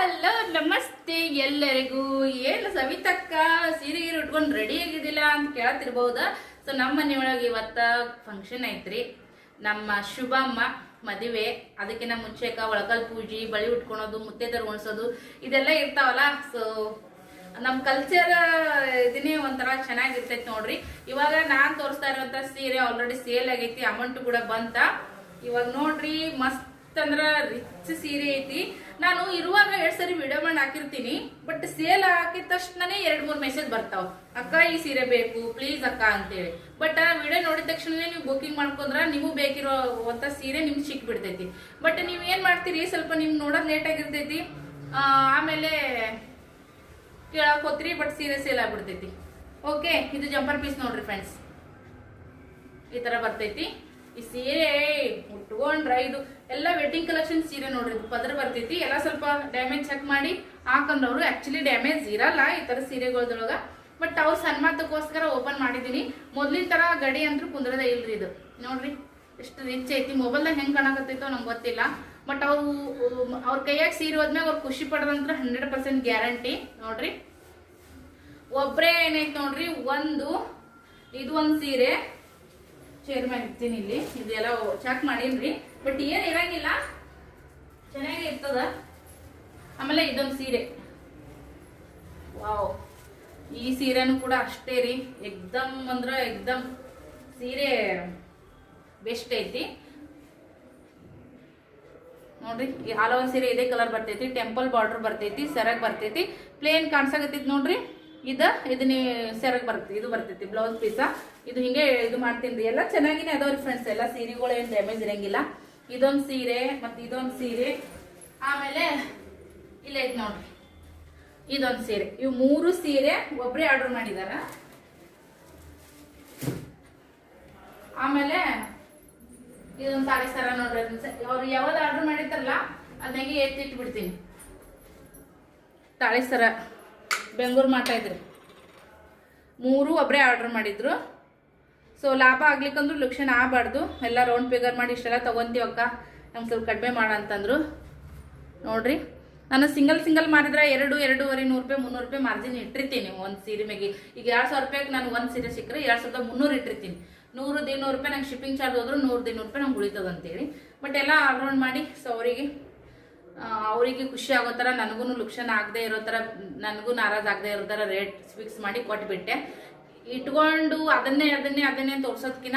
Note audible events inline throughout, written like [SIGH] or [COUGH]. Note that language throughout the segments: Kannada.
ಹಲೋ, ನಮಸ್ತೆ ಎಲ್ಲರಿಗೂ. ಏನು ಸವಿತಕ್ಕ? ಸೀರೆ ಗೀರೆ ಉಟ್ಕೊಂಡು ರೆಡಿ ಆಗಿದ್ದಿಲ್ಲ ಅಂತ ಕೇಳ್ತಿರ್ಬಹುದ ಸೊ ನಮ್ಮ ಮನೆಯೊಳಗೆ ಇವತ್ತ ಫಂಕ್ಷನ್ ಐತ್ರಿ. ನಮ್ಮ ಶುಭಮ್ಮ ಮದುವೆ. ಅದಕ್ಕಿಂತ ಮುಂಚೆಕ ಒಳಕಲ್ ಪೂಜೆ, ಬಳಿ ಉಟ್ಕೊಳೋದು ಮುತ್ತೆ ತರ್ಗೊಳ್ಸೋದು, ಇದೆಲ್ಲ ಇರ್ತಾವಲ್ಲ? ಸೊ ನಮ್ಮ ಕಲ್ಚರ್ ಇದನ್ನೇ ಒಂಥರ ಚೆನ್ನಾಗಿರ್ತೈತಿ ನೋಡ್ರಿ. ಇವಾಗ ನಾನು ತೋರಿಸ್ತಾ ಇರುವಂತ ಸೀರೆ ಆಲ್ರೆಡಿ ಸೇಲ್ ಆಗೈತಿ ಅಮೌಂಟ್ ಕೂಡ ಬಂತ. ಇವಾಗ ನೋಡ್ರಿ, ಮಸ್ತ್ ಅಂದ್ರ ರಿಚ್ ಸೀರೆ ಐತಿ. ನಾನು ಇರುವಾಗ ಎರಡ್ ಸರಿ ವಿಡಿಯೋ ಮಾಡಿ ಹಾಕಿರ್ತೀನಿ ಬಟ್ ಸೇಲ್ ಹಾಕಿದ ತಕ್ಷಣನೇ ಎರಡ್ ಮೂರ್ ಮೆಸೇಜ್ ಬರ್ತಾವ. ಅಕ್ಕ, ಈ ಸೀರೆ ಬೇಕು ಪ್ಲೀಸ್ ಅಕ್ಕ ಅಂತೇಳಿ. ಬಟ್ ಆ ವಿಡಿಯೋ ನೋಡಿದ ತಕ್ಷಣನೇ ನೀವು ಬುಕಿಂಗ್ ಮಾಡ್ಕೊಂಡ್ರ ನಿಮಗೂ ಬೇಕಿರೋ ಅಂತ ಸೀರೆ ನಿಮ್ಗೆ ಸಿಕ್ ಬಿಡ್ತೈತಿ. ಬಟ್ ನೀವ್ ಏನ್ ಮಾಡ್ತೀರಿ? ಸ್ವಲ್ಪ ನಿಮ್ಗೆ ನೋಡೋದ್ ಲೇಟ್ ಆಗಿರ್ತೈತಿ. ಆಮೇಲೆ ಕೇಳಕ್ ಹೋತ್ರಿ ಬಟ್ ಸೀರೆ ಸೇಲ್ ಆಗ್ಬಿಡ್ತೈತಿ. ಓಕೆ ಇದು ಜಂಪರ್ ಪೀಸ್ ನೋಡ್ರಿ ಫ್ರೆಂಡ್ಸ್ ಈ ತರ ಬರ್ತೈತಿ. ಈ ಸೀರೆ, ಉಟ್ಕೊಂಡ್ರ ಇದು ಎಲ್ಲ ವೆಡ್ಡಿಂಗ್ ಕಲೆಕ್ಷನ್ ಸೀರೆ ನೋಡ್ರಿ, ಇದು ಪದ್ರ ಬರ್ತೈತಿ. ಎಲ್ಲ ಸ್ವಲ್ಪ ಡ್ಯಾಮೇಜ್ ಚೆಕ್ ಮಾಡಿ ಹಾಕೊಂಡವ್ರು. ಆಕ್ಚುಲಿ ಡ್ಯಾಮೇಜ್ ಇರಲ್ಲ ಈ ತರ ಸೀರೆಗಳದೊಳಗ. ಬಟ್ ಅವ್ರು ಸನ್ಮಾತಕ್ಕೋಸ್ಕರ ಓಪನ್ ಮಾಡಿದೀನಿ. ಮೊದ್ಲಿನ ತರ ಗಡಿ ಅಂದ್ರೆ ಕುಂದ್ರದೇ ಇಲ್ರಿ ಇದು. ನೋಡ್ರಿ, ಎಷ್ಟು ರಿಚ್ ಐತಿ. ಮೊಬೈಲ್ದಾಗ ಹೆಂಗ್ ಕಾಣಕತ್ತೈತೋ ನಂಗೆ ಗೊತ್ತಿಲ್ಲ. ಬಟ್ ಅವ್ರು, ಅವ್ರ ಕೈಯಾಗ ಸೀರೆ ಹೋದ್ಮ್ಯಾಗ ಅವ್ರು ಖುಷಿ ಪಡೋದಂತ್ರ ಹಂಡ್ರೆಡ್ ಪರ್ಸೆಂಟ್ ಗ್ಯಾರಂಟಿ ನೋಡ್ರಿ ಒಬ್ಬರೇ ಏನೈತಿ ನೋಡ್ರಿ, ಒಂದು, ಇದು ಒಂದು ಸೀರೆ. ಚೇರ್ ಮಾಡಿರ್ತೀನಿ ಇಲ್ಲಿ. ಇದೆಲ್ಲ ಚೆಕ್ ಮಾಡೀನ್ರಿ. ಬಟ್ ಏನ್ ಇರಂಗಿಲ್ಲ. ಚೆನ್ನಾಗಿ ಇರ್ತದ. ಆಮೇಲೆ ಇದೊಂದು ಸೀರೆ. ವಾವ್ ಈ ಸೀರೆನೂ ಕೂಡ ಅಷ್ಟೇ ರೀ. ಎಕ್ದಮ್ ಅಂದ್ರ ಎಕ್ದಮ್ ಸೀರೆ ಬೆಸ್ಟ್ ಐತಿ. ನೋಡ್ರಿ, ಈ ಆಲ್ ಸೀರೆ ಇದೇ ಕಲರ್ ಬರ್ತೈತಿ. ಟೆಂಪಲ್ ಬಾರ್ಡರ್ ಬರ್ತೈತಿ, ಸೆರಗ್ ಬರ್ತೈತಿ. ಪ್ಲೇನ್ ಕಾಣ್ಸಾಕತ್ತೈತಿ ನೋಡ್ರಿ. ಇದ ಇದನ್ನ ಸೆರಗ್ ಬರ್ತೈತಿ ಇದು ಬರ್ತೈತಿ ಬ್ಲೌಸ್ ಪೀಸ ಇದು ಹಿಂಗೆ ಇದು ಮಾಡ್ತೀನಿ ಎಲ್ಲ ಚೆನ್ನಾಗಿನೇ ಅದಾವ್ರಿ ಫ್ರೆಂಡ್ಸ್ ಎಲ್ಲ ಸೀರೆಗಳು ಏನು ಡ್ಯಾಮೇಜ್ ಇರಂಗಿಲ್ಲ. ಇದೊಂದು ಸೀರೆ ಮತ್ತೆ ಇದೊಂದು ಸೀರೆ. ಆಮೇಲೆ ಇಲ್ಲ ಐತಿ ನೋಡ್ರಿ. ಇದೊಂದು ಸೀರೆ. ಇವು ಮೂರು ಸೀರೆ ಒಬ್ಬರೇ ಆರ್ಡರ್ ಮಾಡಿದಾರ. ಆಮೇಲೆ ಇದೊಂದು ಸಾರಿ ಸರ ನೋಡ್ರಿ ಅವ್ರು ಯಾವ್ದು ಆರ್ಡರ್ ಮಾಡಿರ್ತಾರಲ್ಲ ಅದನ್ನಾಗೆ ಎತ್ತಿಟ್ಬಿಡ್ತೀನಿ ತಾಳಿ ಸರ. ಬೆಂಗಳೂರು ಮಾಡ್ತಾ ಇದ್ರಿ. ಮೂರು ಒಬ್ಬರೇ ಆರ್ಡರ್ ಮಾಡಿದ್ರು. ಸೊ ಲಾಭ ಆಗ್ಲಿಕ್ಕಂದ್ರೂ ಲಕ್ಷಣ ಆಗಬಾರ್ದು. ಎಲ್ಲ ರೌಂಡ್ ಫಿಗರ್ ಮಾಡಿ ಇಷ್ಟೆಲ್ಲ ತಗೊಂತೀವಕ್ಕ ನಮ್ಗೆ ಸ್ವಲ್ಪ ಕಡಿಮೆ ಮಾಡ ಅಂತಂದ್ರು. ನೋಡ್ರಿ. ನಾನು ಸಿಂಗಲ್ ಸಿಂಗಲ್ ಮಾಡಿದ್ರೆ ಎರಡು, ಎರಡೂವರೆ ನೂರು ರೂಪಾಯಿ, ಮುನ್ನೂರು ರೂಪಾಯಿ ಮಾರ್ಜಿನ್ ಇಟ್ಟಿರ್ತೀನಿ ಒಂದು ಸೀರೆ ಮ್ಯಾಗೆ. ಈಗ ಎರಡು ಸಾವಿರ ರೂಪಾಯಿಗೆ ನಾನು ಒಂದು ಸೀರೆ ಸಿಕ್ಕರೆ ಎರಡು ಸಾವಿರದ ಮುನ್ನೂರು ಇಟ್ಟಿರ್ತೀನಿ. ನೂರು ದಿನೂರು ರೂಪಾಯಿ ನಂಗೆ ಶಿಪ್ಪಿಂಗ್ ಚಾರ್ಜ್ ಹೋದ್ರು ನೂರು ದಿನೂರು ರೂಪಾಯಿ ನಂಗೆ ಉಳಿತದಂತೇಳಿ. ಬಟ್ ಎಲ್ಲ ಆಲ್ರೌಂಡ್ ಮಾಡಿ ಸೊ ಅವರಿಗೆ ಅವರಿಗೆ ಖುಷಿ ಆಗೋ ಥರ ನನಗೂ ಲುಕ್ಷನ್ ಆಗದೆ ಇರೋ ಥರ ನನಗೂ ನಾರಾಜ್ ಆಗದೆ ಇರೋ ಥರ ರೇಟ್ ಫಿಕ್ಸ್ ಮಾಡಿ ಕೊಟ್ಬಿಟ್ಟೆ. ಇಟ್ಕೊಂಡು ಅದನ್ನೇ ಅದನ್ನೇ ಅದನ್ನೇ ತೋರ್ಸೋದ್ಕಿನ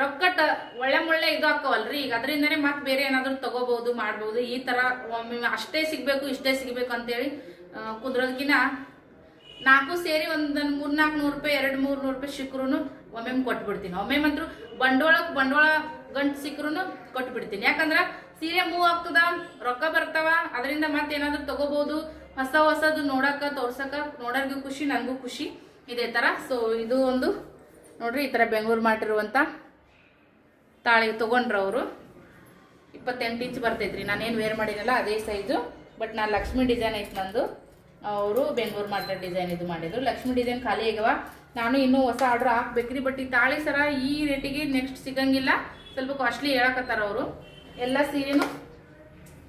ರೊಕ್ಕ ಟ, ಒಳ್ಳೆ ಮೊಳ್ಳೆ ಇದು ಹಾಕವಲ್ರಿ. ಈಗ ಅದರಿಂದನೇ ಮತ್ತೆ ಬೇರೆ ಏನಾದರೂ ತಗೋಬಹುದು ಮಾಡ್ಬೋದು, ಈ ಥರ ಅಷ್ಟೇ ಸಿಗಬೇಕು, ಇಷ್ಟೇ ಸಿಗಬೇಕು ಅಂತೇಳಿ ಕುದ್ರೋದ್ಕಿನ ನಾಲ್ಕು ಸೇರಿ ಒಂದೊಂದು ಮೂರು ನಾಲ್ಕು ನೂರು ರೂಪಾಯಿ, ಎರಡು ಮೂರು ನೂರು ರೂಪಾಯಿ ಸಿಕ್ಕರೂ ಒಮ್ಮೆ ಕೊಟ್ಬಿಡ್ತೀನಿ. ಒಮ್ಮೆ ಮಾತ್ರ ಬಂಡವಾಳಕ್ಕೆ ಬಂಡವಾಳ ಗಂಟು ಸಿಕ್ಕರೂ ಕೊಟ್ಬಿಡ್ತೀನಿ. ಯಾಕಂದ್ರ ಸೀರೆ ಮೂವ್ ಆಗ್ತದ? ರೊಕ್ಕ ಬರ್ತಾವ? ಅದರಿಂದ ಮತ್ತೆ ಏನಾದ್ರು ತಗೋಬಹುದು ಹೊಸ ಹೊಸದು ನೋಡಕ, ತೋರ್ಸಕ ನೋಡೋರ್ಗೂ ಖುಷಿ, ನನಗೂ ಖುಷಿ. ಇದೇ ತರ. ಸೊ ಇದು ಒಂದು ನೋಡ್ರಿ, ಈ ತರ ಬೆಂಗಳೂರು ಮಾಡಿರುವಂತ ತಾಳಿ ತಗೊಂಡ್ರು ಅವರು. ಇಪ್ಪತ್ತೆಂಟು ಇಂಚ್ ಬರ್ತೈತ್ರಿ. ನಾನೇನು ವೇರ್ ಮಾಡಿರಲ್ಲ ಅದೇ ಸೈಜು ಬಟ್ ನಾನು ಲಕ್ಷ್ಮಿ ಡಿಸೈನ್ ಐತೆ ನಂದು. ಅವರು ಬೆಂಗಳೂರು ಮಾಡಿರೋ ಡಿಸೈನ್ ಇದು ಮಾಡಿದ್ರು. ಲಕ್ಷ್ಮಿ ಡಿಸೈನ್ ಖಾಲಿ ಆಗ್ಯವ. ನಾನು ಇನ್ನೂ ಹೊಸ ಆರ್ಡರ್ ಹಾಕ್ಬೇಕ್ರಿ. ಬಟ್ ಈ ತಾಳಿ ಸರ ಈ ರೇಟಿಗೆ ನೆಕ್ಸ್ಟ್ ಸಿಗಂಗಿಲ್ಲ. ಸ್ವಲ್ಪ ಕಾಸ್ಟ್ಲಿ ಹೇಳಕತ್ತಾರ ಅವರು. ಎಲ್ಲ ಸೀರೆನು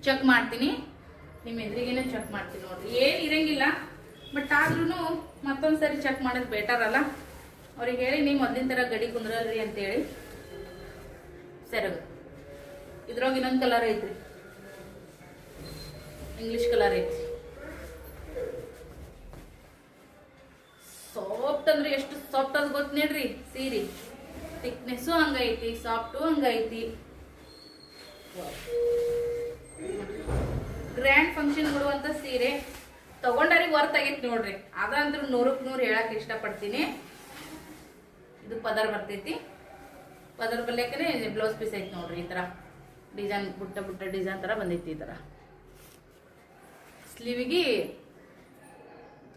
ಚೆಕ್ ಮಾಡ್ತೀನಿ. ನಿಮ್ಮ ಎದುರಿಗೇನೆ ಚೆಕ್ ಮಾಡ್ತೀನಿ ನೋಡ್ರಿ. ಏನು ಇರಂಗಿಲ್ಲ ಬಟ್ ಆದ್ರೂ ಮತ್ತೊಂದು ಸರಿ ಚೆಕ್ ಮಾಡೋದು ಬೆಟರ್ ಅಲ್ಲ. ಅವ್ರಿಗೆ ಹೇಳಿ, ನೀವು ಮೊದಲಿನ ಥರ ಗಡಿ ಕುಂದ್ರಲ್ರಿ ಅಂತೇಳಿ ಸೆರಗು ಇದ್ರೊಳಗೆ ಇನ್ನೊಂದು ಕಲರ್ ಐತ್ರಿ. ಇಂಗ್ಲಿಷ್ ಕಲರ್ ಐತಿ ಸಾಫ್ಟ್ ಅಂದ್ರೆ ಎಷ್ಟು ಸಾಫ್ಟ್ ಅದು ಗೊತ್ತ ನೋಡ್ರಿ, ಸೀರೆ. ಥಿಕ್ನೆಸ್ಸು ಹಂಗೈತಿ ಸಾಫ್ಟು ಹಂಗೈತಿ. ಗ್ರ್ಯಾಂಡ್ ಫಂಕ್ಷನ್ ಕೊಡುವಂತ ಸೀರೆ ತಗೊಂಡಾರಿಗೆ ವರ್ತ್ ಆಗೈತಿ ನೋಡ್ರಿ. ಅದಂದ್ರೂ ನೂರಕ್ಕೆ ನೂರು ಹೇಳಕ್ ಇಷ್ಟಪಡ್ತೀನಿ. ಇದು ಪದರ್ ಬರ್ತೈತಿ. ಪದರ್ ಬಲ್ಯಕ್ಕನೆ ಬ್ಲೌಸ್ ಪೀಸ್ ಐತಿ ನೋಡ್ರಿ ಈ ತರ. ಡಿಸೈನ್ ಬುಟ್ಟ ಬುಟ್ಟ ಡಿಸೈನ್ ತರ ಬಂದೈತಿ ಈ ತರ. ಸ್ಲೀವಿಗೆ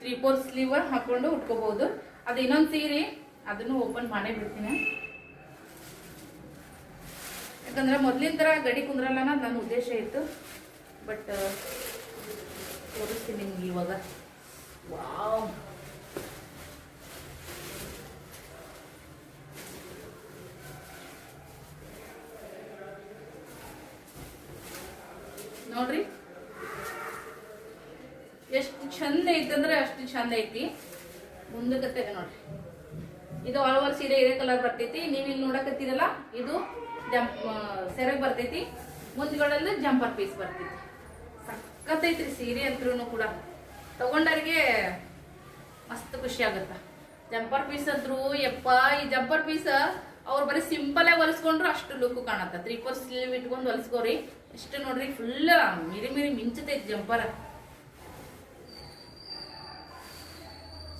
ತ್ರೀ ಫೋರ್ ಸ್ಲೀವ್ ಹಾಕೊಂಡು ಉಟ್ಕೋಬಹುದು ಅದು ಇನ್ನೊಂದು ಸೀರೆ, ಅದನ್ನು ಓಪನ್ ಮಾಡೇ ಬಿಡ್ತೀನಿ. ಯಾಕಂದ್ರೆ ಮೊದ್ಲಿನ ತರ ಗಡಿ ಕುಂದ್ರಲ್ಲ ನನ್ನ ಉದ್ದೇಶ ಇತ್ತು. ಬಟ್ ತೋರಿಸ್ತೀನಿ ನಿಮ್ಗೆ ಇವಾಗ. ವಾವ್. ನೋಡ್ರಿ. ಎಷ್ಟು ಚಂದ ಐತಂದ್ರೆ ಅಷ್ಟು ಚಂದ ಐತಿ. ಮುಂದಕ್ಕೆ ನೋಡ್ರಿ. ಇದು ಆಲ್ ಓವರ್ ಸೀರೆ ಇದೇ ಕಲರ್ ಬರ್ತೈತಿ. ನೀವು ಇಲ್ಲಿ ನೋಡಕತ್ತೀರಲ್ಲ, ಇದು ಜಂಪ್ ಸೆರಗ್ ಬರ್ತೈತಿ. ಮುಂದ್ಗಡೆಲ್ಲ ಜಂಪರ್ ಪೀಸ್ ಬರ್ತೈತಿ. ಸಖತ್ತೈತ್ರಿ ಸೀರೆ ಅಂತೂ ಕೂಡ. ತಗೊಂಡವ್ರಿಗೆ ಮಸ್ತ್ ಖುಷಿ ಆಗತ್ತ. ಜಂಪರ್ ಪೀಸ್ ಅಂದ್ರು, ಯಪ್ಪ, ಈ ಜಂಪರ್ ಪೀಸ್ ಅವ್ರು ಬರೀ ಸಿಂಪಲ್ ಆಗಿ ಹೊಲಿಸ್ಕೊಂಡ್ರು ಅಷ್ಟು ಲುಕ್ ಕಾಣತ್ತ. ತ್ರೀ ಫೋರ್ ಸ್ಲೀವ್ ಇಟ್ಕೊಂಡು ಹೊಲಿಸ್ಕೋರಿ. ಇಷ್ಟು ನೋಡ್ರಿ ಫುಲ್ ಮಿರಿ ಮಿರಿ ಮಿಂಚತೈತಿ ಜಂಪರ್.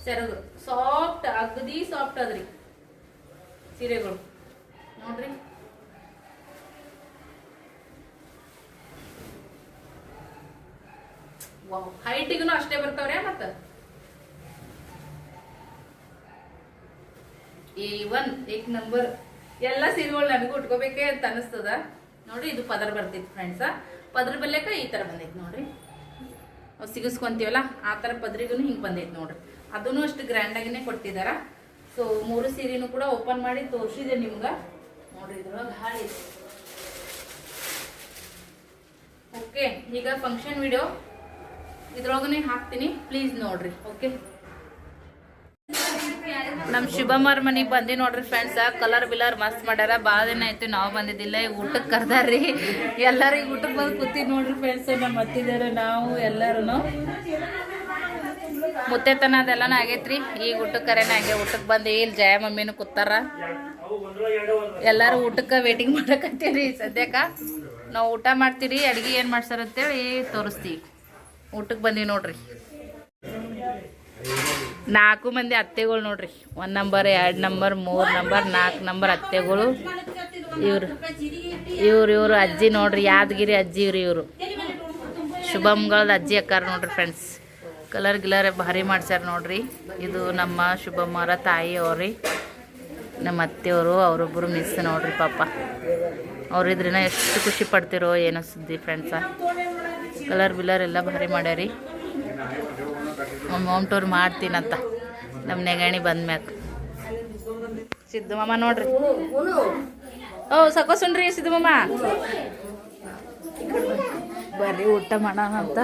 ಸೆರಗು. ಸಾಫ್ಟ್ ಅಗದಿ ಸಾಫ್ಟ್ ಅದ್ರಿ ಸೀರೆಗಳು. ನೋಡ್ರಿ. ಹೈಟಿಗೂ ಅಷ್ಟೇ ಬರ್ತಾವ್ರೆ ಮತ್ತ? ಈ ಒನ್ ಏಕ್ ನಂಬರ್ ಎಲ್ಲ ಸೀರೆಗಳು ನನಗೂ ಉಟ್ಕೋಬೇಕೆ ಅಂತ ಅನಿಸ್ತದ. ನೋಡ್ರಿ, ಇದು ಪದರ್ ಬರ್ತೈತಿ ಫ್ರೆಂಡ್ಸ ಪದ್ರ ಬಲ್ಲೆಕ ಈ ತರ ಬಂದೈತಿ ನೋಡ್ರಿ. ಸಿಗಿಸ್ಕೊಂತೀವಲ್ಲ, ಆ ಥರ ಪದ್ರಿಗೂ ಹಿಂಗೆ ಬಂದೈತಿ ನೋಡ್ರಿ. ಅದನ್ನು ಅಷ್ಟು ಗ್ರ್ಯಾಂಡಾಗಿನೇ ಕೊಟ್ಟಿದಾರ ಸೊ ಮೂರು ಸೀರೆನೂ ಕೂಡ ಓಪನ್ ಮಾಡಿ ತೋರಿಸಿದೆ ನಿಮ್ಗೆ. ನೋಡ್ರಿ, ಇದ್ರೊಳಗೆ ಹಾಳಿ ಓಕೆ ಈಗ ಫಂಕ್ಷನ್ ವಿಡಿಯೋ ಇದ್ರೊಳಗನೆ ಹಾಕ್ತೀನಿ. ಪ್ಲೀಸ್ ನೋಡ್ರಿ ಓಕೆ ನಮ್ಮ ಶುಭಮರ್ ಮನೆಗೆ ಬಂದಿ ನೋಡ್ರಿ ಫ್ರೆಂಡ್ಸ್ ಕಲರ್ ಬಿಲರ್ ಮಸ್ತ್ ಮಾಡ್ಯಾರ. ಭಾಳ ದಿನ ಆಯ್ತು ನಾವು ಬಂದಿದ್ದಿಲ್ಲ. ಈಗ ಊಟಕ್ಕೆ ಕರ್ದಾರ್ರಿ. ಎಲ್ಲರೂ ಈಗ ಊಟಕ್ಕೆ ಬಂದು ಕೂತೀವಿ ನೋಡ್ರಿ ಫ್ರೆಂಡ್ಸ್ ನಮ್ಮ ಅತ್ತಿದಾರ ನಾವು ಎಲ್ಲರೂ ಮುತ್ತೆತನ ಅದೆಲ್ಲನೂ ಆಗೈತ್ರಿ. ಈಗ ಊಟಕ್ಕೆ ಕರೆನ ಹಂಗೆ ಊಟಕ್ಕೆ ಬಂದು ಇಲ್ಲಿ ಜಯ ಮಮ್ಮಿನೂ ಕೂತಾರ. ಎಲ್ಲರೂ ಊಟಕ್ಕೆ ವೇಟಿಂಗ್ ಮಾಡಕತ್ತೀರಿ ಸದ್ಯಕ್ಕ. ನಾವು ಊಟ ಮಾಡ್ತೀರಿ. ಅಡ್ಗೆ ಏನು ಮಾಡ್ಸಾರಂತೇಳಿ ತೋರಿಸ್ತೀವಿ. ಊಟಕ್ಕೆ ಬಂದೀವಿ ನೋಡ್ರಿ. ನಾಲ್ಕು ಮಂದಿ ಅತ್ತೆಗಳು ನೋಡ್ರಿ. ಒಂದು ನಂಬರ್, ಎರಡು ನಂಬರ್, ಮೂರು ನಂಬರ್, ನಾಲ್ಕು ನಂಬರ್ ಅತ್ತೆಗಳು. ಇವ್ರು ಇವ್ರು, ಇವರು ಅಜ್ಜಿ ನೋಡ್ರಿ, ಯಾದಗಿರಿ ಅಜ್ಜಿ ಇವ್ರು ಇವರು. ಶುಭಮ್ಗಳದ ಅಜ್ಜಿ ಅಕ್ಕಾರ ನೋಡ್ರಿ ಫ್ರೆಂಡ್ಸ್ ಕಲರ್ ಗಿಲರ್ ಭಾರಿ ಮಾಡ್ಸ್ಯಾರ ನೋಡ್ರಿ. ಇದು ನಮ್ಮ ಶುಭಮ್ಮರ ತಾಯಿ ಅವ್ರಿ. ನಮ್ಮ ಅತ್ತೆಯವರು ಅವರೊಬ್ಬರು ಮಿಸ್ ನೋಡ್ರಿ ಪಾಪ. ಅವ್ರಿದ್ರಿನ ಎಷ್ಟು ಖುಷಿ ಪಡ್ತಿರೋ ಏನೋ ಸುದ್ದಿ ಫ್ರೆಂಡ್ಸ ಕಲರ್ ಬಿಲರ್ ಎಲ್ಲ ಭಾರಿ ಮಾಡ್ಯಾರಿ. Home tour ಮಾಡ್ತೀನಂತ. ನಮ್ಮ ನೆಗಣಿ ಬಂದ್ಮ್ಯಾಕ ಮಾಮ ನೋಡ್ರಿ. ಓ ಸಕೋಸುಣ್ರಿ ಮಾಮ. ಬರ್ರಿ ಊಟ ಮಾಡೋಣ ಅಂತ.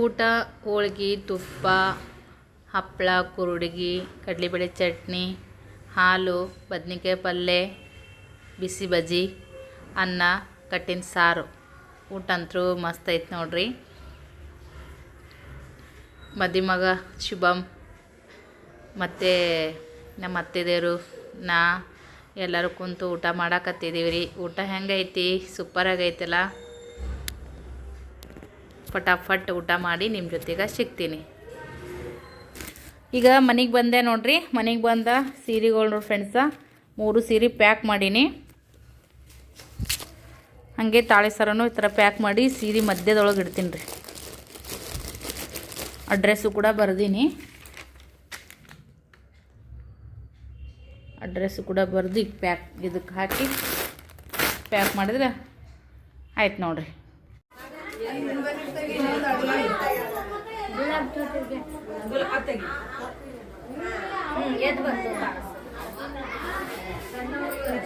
ಊಟ, ಹೋಳ್ಗಿ, ತುಪ್ಪ ಹಪ್ಪಳ ಕುರುಡಿಗಿ ಕಡಲೆಬೇಳೆ ಚಟ್ನಿ, ಹಾಲು, ಬದ್ನಿಕಾಯಿ ಪಲ್ಯ ಬಿಸಿ ಬಜ್ಜಿ. ಅನ್ನ, ಕಟ್ಟಿನ ಸಾರು. ಊಟ ಅಂತೂ ಮಸ್ತ್ ಐತೆ ನೋಡ್ರಿ. ಮಗ ಶುಭಮ್ ಮತ್ತು ನಮ್ಮ ಅತ್ತೆದೇವರು, ನಾ ಎಲ್ಲರೂ ಕುಂತು ಊಟ ಮಾಡಾಕತ್ತಿದ್ದೀವಿ ರೀ ಊಟ ಹೆಂಗೈತಿ? ಸೂಪರಾಗೈತಲ್ಲ ಫಟಾಫಟ್ ಊಟ ಮಾಡಿ ನಿಮ್ಮ ಜೊತೆಗೆ ಸಿಗ್ತೀನಿ. ಈಗ ಮನೆಗೆ ಬಂದೆ ನೋಡ್ರಿ. ಮನೆಗೆ ಬಂದ ಸೀರೆಗಳು ನೋಡಿ ಫ್ರೆಂಡ್ಸ ಮೂರು ಸೀರೆ ಪ್ಯಾಕ್ ಮಾಡೀನಿ. ಹಾಗೆ ತಾಳೆ ಸರನು ಈ ಥರ ಪ್ಯಾಕ್ ಮಾಡಿ ಸೀರೆ ಮಧ್ಯದೊಳಗೆ ಇಡ್ತೀನಿ ರೀ. ಅಡ್ರೆಸ್ಸು ಕೂಡ ಬರ್ದೀನಿ. ಅಡ್ರೆಸ್ಸು ಕೂಡ ಬರೆದು ಈಗ ಪ್ಯಾಕ್ ಇದಕ್ಕೆ ಹಾಕಿ ಪ್ಯಾಕ್ ಮಾಡಿದ್ರೆ ಆಯ್ತು ನೋಡ್ರಿ.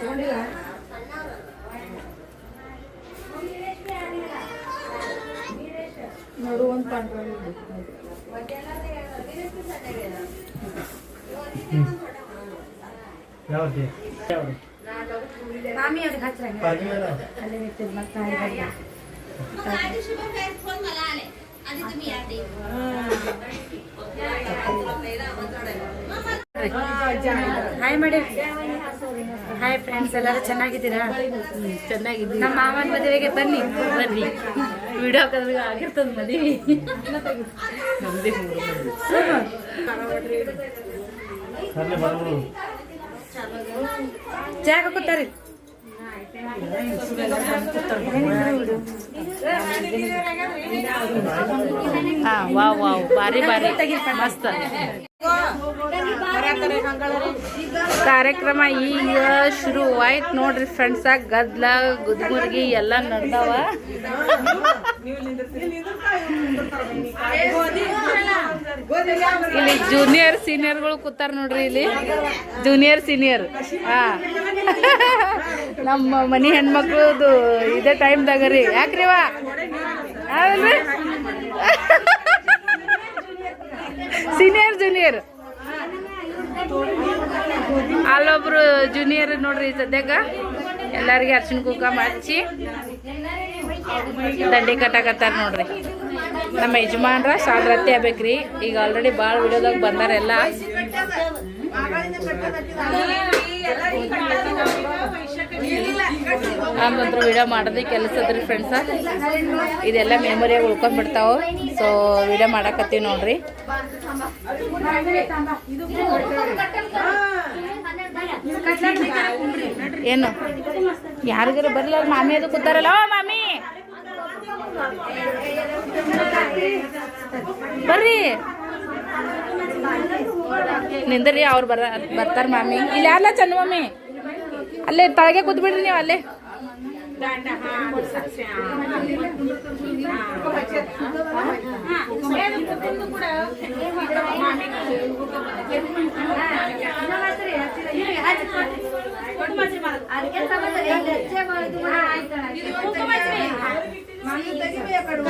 ಯಾವ್ದು ಯಾವ್ದು ಪಾನಿ ಮೇಡ ಹಾಯ್ ಮಾಡಿ ಹಾಯ್ ಫ್ರೆಂಡ್ಸ್ ಎಲ್ಲರೂ ಚೆನ್ನಾಗಿದ್ದೀರಾ? ಚೆನ್ನಾಗಿದ್ದೀವಿ. ನಮ್ಮ ಮಾವನ ಮದುವೆಗೆ ಬನ್ನಿ ಬರ್ರಿ ವಿಡಿಯೋ ಕದ್ರಿಗೆ ಆಗಿರ್ತದ ಮದುವೆ. ಜಾಗ ಕೂತಾರಿ ವಾವ್ ವಾವ್. ಬಾರಿ ಬಾರಿ. ಮಸ್ತ್. ಕಾರ್ಯಕ್ರಮ ಈಗ ಶುರು ಆಯ್ತ್ ನೋಡ್ರಿ ಫ್ರೆಂಡ್ಸ ಗದ್ಲ ಗುದ್ಮುರ್ಗಿ ಎಲ್ಲ ನಡ್ದಾವ. ಇಲ್ಲಿ ಜೂನಿಯರ್ ಸೀನಿಯರ್ಗಳು ಕೂತಾರ ನೋಡ್ರಿ ಇಲ್ಲಿ. ಜೂನಿಯರ್ ಸೀನಿಯರ್ ಹಾ. ನಮ್ಮ ಮನೆ ಹೆಣ್ಮಕ್ಳದು ಇದೇ ಟೈಮ್ದಾಗ ರೀ. ಯಾಕ್ರಿ ಹೌದ್ರಿ? ಸೀನಿಯರ್ ಜೂನಿಯರ್ ಅಲ್ಲೊಬ್ರು ಜೂನಿಯರ್ ನೋಡ್ರಿ ಸದ್ಯಾಗ ಎಲ್ಲರಿಗೆ ಅರ್ಶಿನ ಕುಂಕುಮ ಹಚ್ಚಿ ದಂಡಿ ಕಟ್ಟಾಕತ್ತಾರ ನೋಡ್ರಿ. ನಮ್ಮ ಯಜಮಾನ್ರ ಸಾಲ್ರತ್ತಿ ಆಗ್ಬೇಕ್ರಿ. ಈಗ ಆಲ್ರೆಡಿ ಭಾಳ ವಿಡಿಯೋದಾಗ ಬಂದಾರೆಲ್ಲ. ನಮ್ದಂತ್ರ ವಿಡಿಯೋ ಮಾಡೋದೇ, ಕೆಲಸ ಅದ್ರಿ ಫ್ರೆಂಡ್ಸ ಇದೆಲ್ಲ ಮೆಮೊರಿಯಾಗಿ ಉಳ್ಕೊಂಡ್ಬಿಡ್ತಾವ ಸೊ ವಿಡಿಯೋ ಮಾಡಕತ್ತೀವಿ ನೋಡ್ರಿ. ಏನು? ಯಾರಿಗಾರ ಬರಲ್ಲ ಮಾಮಿ ಅದು ಕೂತಾರಲ್ಲ. ಮಾಮಿ! ಬರ್ರಿ. ನಿಂದ್ರಿ, ಅವ್ರು ಬರ ಬರ್ತಾರ ಮಾಮಿ. ಇಲ್ಲ ಚಂದ ಮಮ್ಮಿ ಅಲ್ಲೇ ತಳಗೆ ಕೂತ್ಬಿಡ್ರಿ ನೀವು ಅಲ್ಲೇ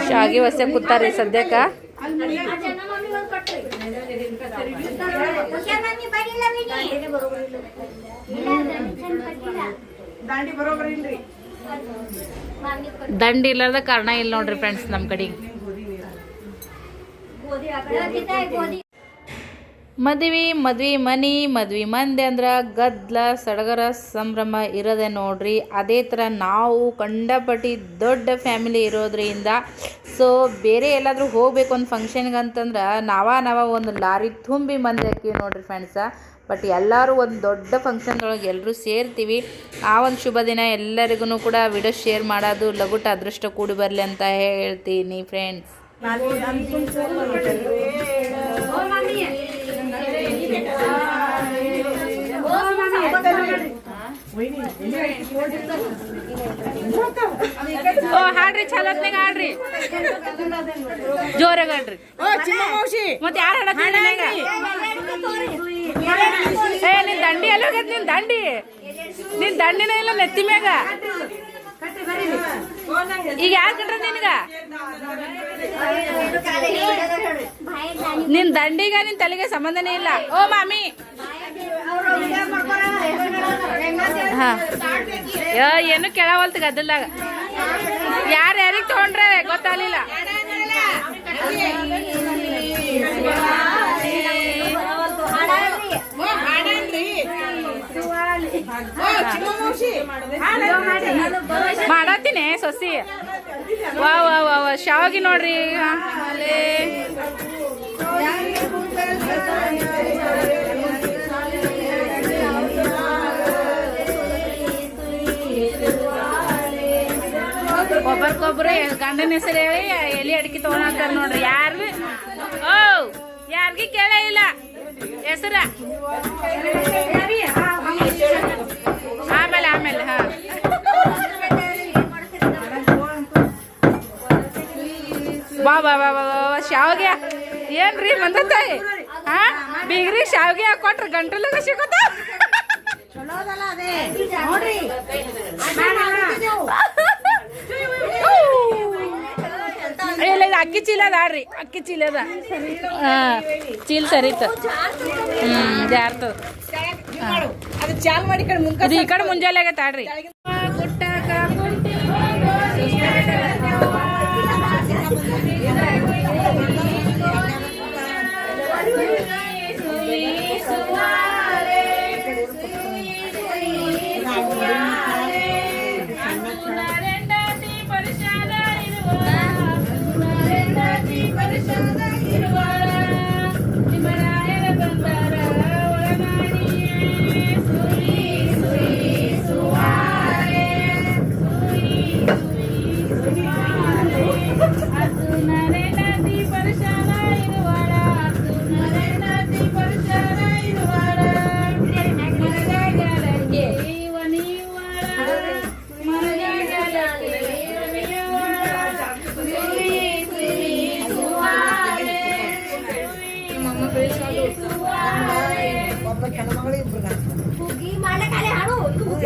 ಶಾಗಿ ವಸ್ತೆ ಕೂತಾರ್ರಿ ಸದ್ಯಕ್ಕ ದಂಡ ಇಲ್ಲದ ಕಾರಣ ಇಲ್ಲ ನೋಡ್ರಿ ಫ್ರೆಂಡ್ಸ್ ನಮ್ಮ ಕಡೆ. ಮದ್ವಿ ಮದ್ವಿ ಮನಿ ಮದ್ವಿ ಮಂದಿ ಅಂದ್ರೆ ಗದ್ಲ ಸಡಗರ ಸಂಭ್ರಮ ಇರೋದೆ ನೋಡ್ರಿ. ಅದೇ ಥರ ನಾವು ಕಂಡಪಟ್ಟಿ ದೊಡ್ಡ ಫ್ಯಾಮಿಲಿ ಇರೋದ್ರಿಂದ ಸೊ ಬೇರೆ ಎಲ್ಲಾದರೂ ಹೋಗ್ಬೇಕು ಒಂದು ಫಂಕ್ಷನ್ಗೆ ಅಂತಂದ್ರೆ ನಾವ ನಾವ ಒಂದು ಲಾರಿ ತುಂಬಿ ಮಂದಿ ಹಾಕಿವಿ ನೋಡ್ರಿ ಫ್ರೆಂಡ್ಸ ಬಟ್ ಎಲ್ಲರೂ ಒಂದು ದೊಡ್ಡ ಫಂಕ್ಷನ್ದೊಳಗೆ ಎಲ್ಲರೂ ಸೇರ್ತೀವಿ. ಆ ಒಂದು ಶುಭ ದಿನ ಎಲ್ಲರಿಗೂ ಕೂಡ ವಿಡಿಯೋ ಶೇರ್ ಮಾಡೋದು ಲಗುಟ ಅದೃಷ್ಟ ಕೂಡಿ ಬರಲಿ ಅಂತ ಹೇಳ್ತೀನಿ ಫ್ರೆಂಡ್ಸ್ ಓ ಹಾಡ್ರಿ ಚಲೋತ್ನಾಗ ಹಾಡ್ರಿ. ಜೋರಾಗ ಹಾಡ್ರಿ. ಮತ್ತೆ ಯಾರು ಏ ನಿನ್ ದಂಡಿ ಎಲ್ಲ ಹೋಗತ್ ನಿನ್ ದಂಡಿ? ನಿನ್ ದಂಡಿನ ಇಲ್ಲ ನೆತ್ತಿ ಮ್ಯಾಗ? ಈಗ ಯಾರು ಕಟ್ರ ನಿನ್ಗ? ನಿನ್ ದಂಡಿಗ ನಿನ್ ತಲೆಗೆ ಸಂಬಂಧನೇ ಇಲ್ಲ. ಓ ಮಾಮಿ. ಹಾ. ಏನು ಕೆಳವಲ್ತು ಗದ್ದಲ್ದಾಗ? ಯಾರು ಯಾರಿಗೆ ತಗೊಂಡ್ರೆ ಗೊತ್ತಾಗಲಿಲ್ಲ. ಮಾಡತ್ತೀನಿ, ಸೊಸಿ. ವಾ ವಾ ವಾ ವಾ, ಶಾವಿಗೆ ನೋಡ್ರಿ ಒಬ್ಬರಿಗೊಬ್ರು ಗಂಡನ ಹೆಸರು ಹೇಳಿ ಎಲಿ ಅಡಿಕೆ ತಗೊಳತ್ತಾರ ನೋಡ್ರಿ. ಯಾರು ಓ ಯಾರಿಗೂ ಕೇಳೇ ಇಲ್ಲ. ಹೆಸರ? ಆಮೇಲೆ ಆಮೇಲೆ ಹಾ. ಬಾ ಬಾ ಬಾ ಬಾ ಬಾ ಶಾವಿಗೆ. ಏನ್ರಿ ಮಂದತಾಯಿ ಹಾ? ಬೀಗ್ರಿ ಶಾವಿಗೆ ಹಾಕೊಟ್ರಿ ಗಂಟಲು ಸಿಗುತ್ತ? ಇಲ್ಲ ಇದು ಅಕ್ಕಿ ಚೀಲ ಅದ ಆಡ್ರಿ ಅಕ್ಕಿ ಚೀಲ ಅದ. ಹಾ ಚೀಲ ಸರಿತ ಹ್ಮ್ ಜಾರ್ತದ ಅದು ಚಾಲ್ ಮಾಡಿ ಕಡೆ ಮುಂಕ ಇದು ಈ ಕಡೆ ಮುಂಜಾನೆ ಆಗತ್ತೆ ಆಡ್ರಿ.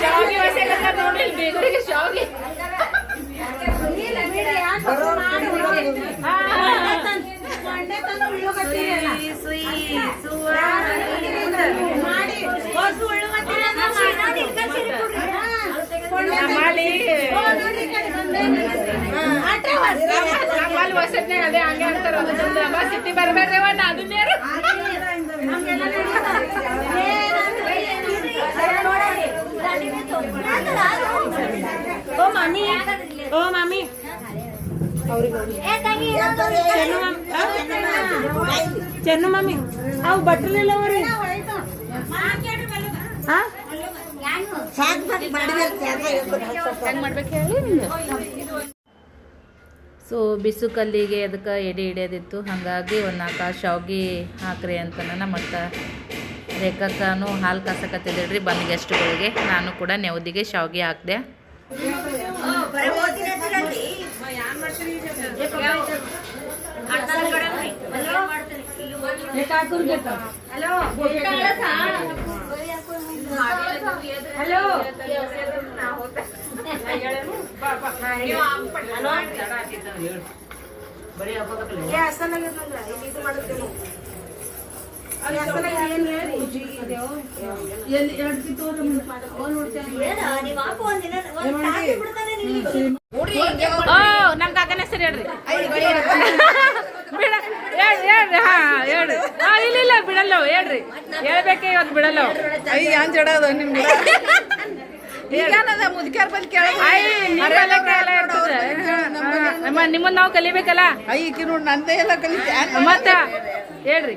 ಶಾವಿಗೆ ಹೊಸಕತ್ತಾರ ನೋಡ್ರಿ ಬೇಗರಿಗೆ ಶಾವಿಗೆ ಮಾಡಿ ನಮ್ಮಲ್ಲಿ ಹೊಸತ್ನಾಗ ಅದೇ ಹಂಗೆ ಅಂತಾರ ಬಸ್ ಸಿಟ್ಟಿ ಬರ್ಬೇಡ್ರಿ ಅವನ್ನ ಅದನ್ನೇರು ಓ ಮಮ್ಮಿ ಓ ಮಮ್ಮಿ ಚೆನ್ನು ಮಮ್ಮಿ ಅವು ಬಟ್ಟಲೆಲ್ಲ ಅವ್ರಿ ಹಾ ಹೆಂಗ್ ಮಾಡ್ಬೇಕು ಹೇಳಿ ನಿಂಗೆ ಸೊ ಬಿಸು ಕಲ್ಲಿಗೆ ಅದಕ್ಕೆ ಎಡೆ ಹಿಡಿಯೋದಿತ್ತು. ಹಾಗಾಗಿ ಒಂದು ನಾಲ್ಕು ಶಾವ್ಗೆ ಹಾಕ್ರಿ ಅಂತನ ಮತ್ತು ರೇಖಕ್ಕೂ ಹಾಲು ಕಾಸಕತ್ತಿದ್ರಿ ಬಂದು ಗೆಸ್ಟ್ಗಳಿಗೆ ನಾನು ಕೂಡ ನೆವದಿಗೆ ಶಾವ್ಗೆ ಹಾಕಿದೆ. ಓ ನಮ್ಮ ಕಾಕನ ಹೆಸರು ಹೇಳ್ರಿ. ಹೇಳ್ರಿ [LAUGHS] ಹಾ ಹೇಳ್ರಿ ಹಾ ಬಿಡಲ್ಲ ಹೇಳ್ರಿ. ಹೇಳ್ಬೇಕೆ ಇವತ್ತು ಬಿಡಲ್ಲ. ಅಯ್ಯ ಏನ್ ನಿಮ್ಗೆ? ಮುದ್ಕ್ಯಾರ ಕೇಳ ನಿಮ್ಮನ್ನ ನಾವು ಕಲಿಬೇಕಲ್ಲ? ಅಯ್ಯ ಈಕಿ ನೋಡಿ ನಂದೇ ಎಲ್ಲ ಕಲಿತ ಮತ್ತ ಹೇಳ್ರಿ.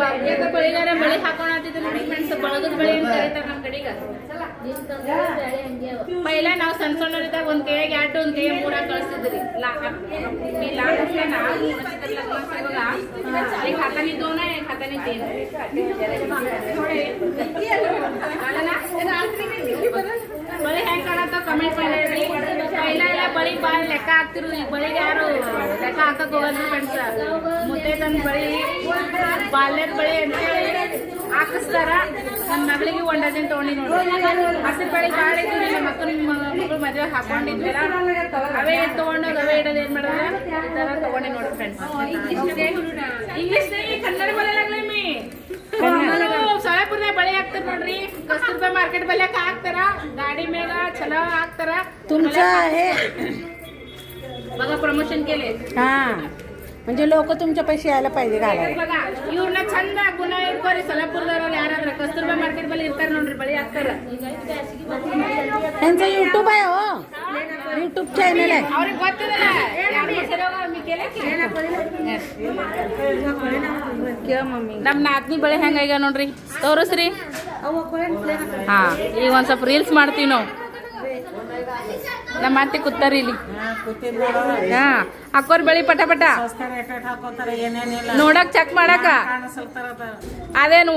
ಭಾಗ್ಯದ ಬಳಿಗಾರ ಬಳಿ ಹಾಕೊಂಡಾತಿದ್ರು ನೋಡಿ ಫ್ರೆಂಡ್ಸ್ ಬಳಗದ ಬಳಿ ಅಂತ ಕರೀತಾರ ನಮ್ಮ ಕಡೆಗ ಪೈಲ ನಾವು ಸಣ್ಣ ಸಣ್ಣರಿದ್ದಾಗ ಒಂದ್ ಕೈಯಾಗ ಎರಡು ಒಂದ್ ಕೈಯಾಗ ಮೂರ ಕಳಿಸ್ತಿದ್ರಿ मी लहान असताना लग्न बघा एक हाताने दोन आहे एक हाताने तीन ಬಳಿ ಹೆಂಗ್ ಕಾಣತ್ತ ಕಮೆಂಟ್ ಮಾಡಿ. ಎಲ್ಲ ಬಳಿ ಬಾಳ್ ಲೆಕ್ಕ ಹಾಕ್ತಿರು ಈ ಬಳಿಗೆ ಯಾರು? ಲೆಕ್ಕ ಹಾಕಕ್ ಹೋಗಲ್ರಿ ಫ್ರೆಂಡ್ಸ್ ಮುತ್ತೈದನ್ ತಂದ್ ಬಳಿ ಬಾಲ್ಯದ ಬಳಿ ಅಂತೇಳಿ ಹಾಕಿಸ್ತಾರ. ನನ್ನ ಮಗಳಿಗೆ ಒಂದ್ ಡಜನ್ ತಗೊಂಡಿ ನೋಡಿ ಹಸಿರು ಬಳಿ ಬಾಳ ಇದ್ದು ನಿಮ್ಮ ಮಕ್ಕಳು ನಿಮ್ಮ ಮಗಳು ಮದುವೆ ಹಾಕೊಂಡಿದ್ವಿಲ್ಲ ಅವೇ ತಗೊಂಡೋಗಿ ಅವೇ ಇಡೋದು ಏನ್ ಮಾಡೋದು? ಈ ತರ ತಗೊಂಡಿ ನೋಡಿ ಫ್ರೆಂಡ್ಸ್ ಇಂಗ್ಲಿಷ್ ಕನ್ನಡ ಬರಲಾಗ್ಲಿ ಮೀ ಸೊಲಾಪುರದಾಗ ಬಳಿ ಹಾಕ್ತಾರ ನೋಡ್ರಿ ಕಸ್ತೂರ್ಬಾ ಮಾರ್ಕೆಟ್ ಬಲ್ಯಾಕ ಹಾಕ್ತಾರ ಗಾಡಿ ಮೇಗ ಚಲೋ ಹಾಕ್ತಾರ तुमचं हे बघा प्रमोशन केले हा म्हणजे लोक तुमच्या पैसे यायला पाहिजे घालायला ಬಘಾ ಇವ್ರನ್ನ ಚಂದ ಗುಣ ಇಟ್ಕೋರಿ ಸೊಲಾಪುರದವ್ರು ಯಾರಾದ್ರ ಕಸ್ತೂರ್ಬಾ ಮಾರ್ಕೆಟ್ ಬಲ್ಲಿ ಇರ್ತಾರ ನೋಡ್ರಿ ಬಳಿ ಹಾಕ್ತಾರ त्यांचं युट्यूब आहे हो ಯೂಟ್ಯೂಬ್ ಚಾನೆಲ್. ನಮ್ಮ ನಾದ್ನಿ ಬಳೆ ಹೆಂಗಾಗ್ಯಾವ ನೋಡ್ರಿ? ತೋರಿಸ್ರಿ. ಹಾ ಈಗ ಒಂದ್ ಸ್ವಲ್ಪ ರೀಲ್ಸ್ ಮಾಡ್ತೀವಿ ನಾವು. ನಮ್ಮ ಅತ್ತೆ ಕೂತಾರಿ ಇಲ್ಲಿ. ಹಾ. ಹಾಕೋರ್ ಬಳಿ ಪಟ ಪಟ. ನೋಡಕ್ ಚೆಕ್ ಮಾಡಕ. ಅದೇನು